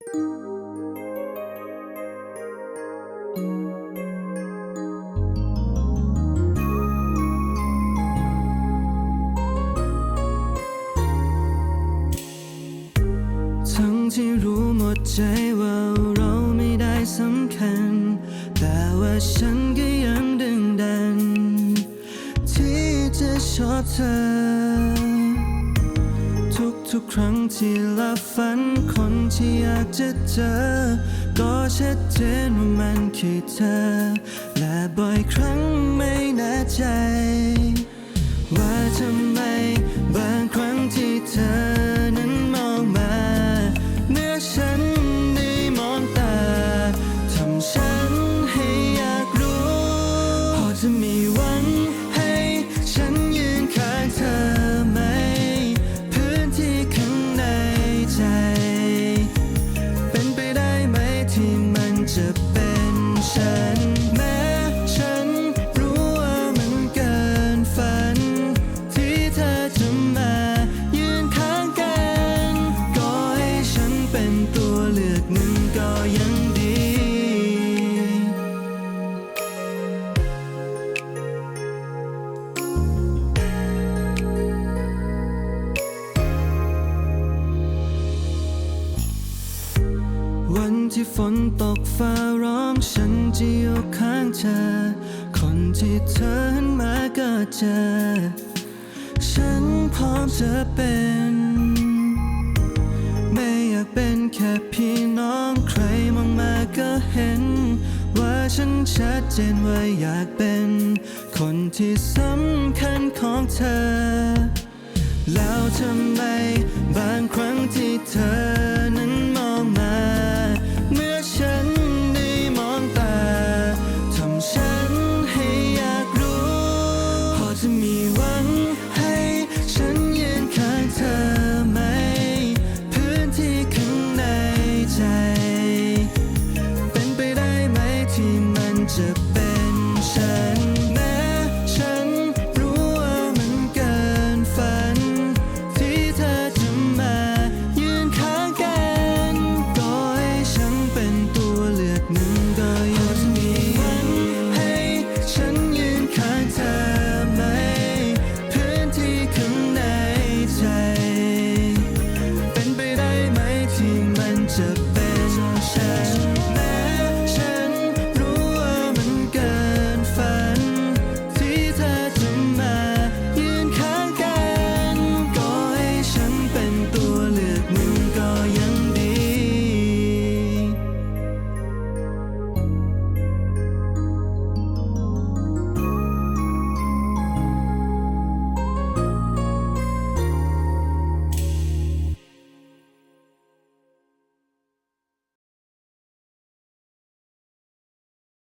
ทั้งที่รู้หมดใจว่าเราไม่ได้สำคัญ แต่ว่าฉันก็ยังดึงดัน ที่จะชอบเธอ ทุกครั้งที่ลับฝันคนที่อยากจะเจอ ก็ชัดเจนว่ามันคือเธอ และบ่อยครั้งไม่แน่ใจ จะเป็นฉัน แม้ฉันรู้ว่ามันเกินฝัน ที่เธอจะมายืนข้างกัน ก็ให้ฉันเป็นตัวเลือกหนึ่งก็ยัง ที่ฝนตกฟ้าร้องฉันจะอยู่ข้างเธอ คนที่เธอหันมาก็เจอ ฉันพร้อมจะเป็น ไม่อยากเป็นแค่พี่น้องใครมองมาก็เห็น ว่าฉันชัดเจนว่าอยากเป็น คนที่สำคัญของเธอ แล้วทำไมบางครั้งที่เธอ มั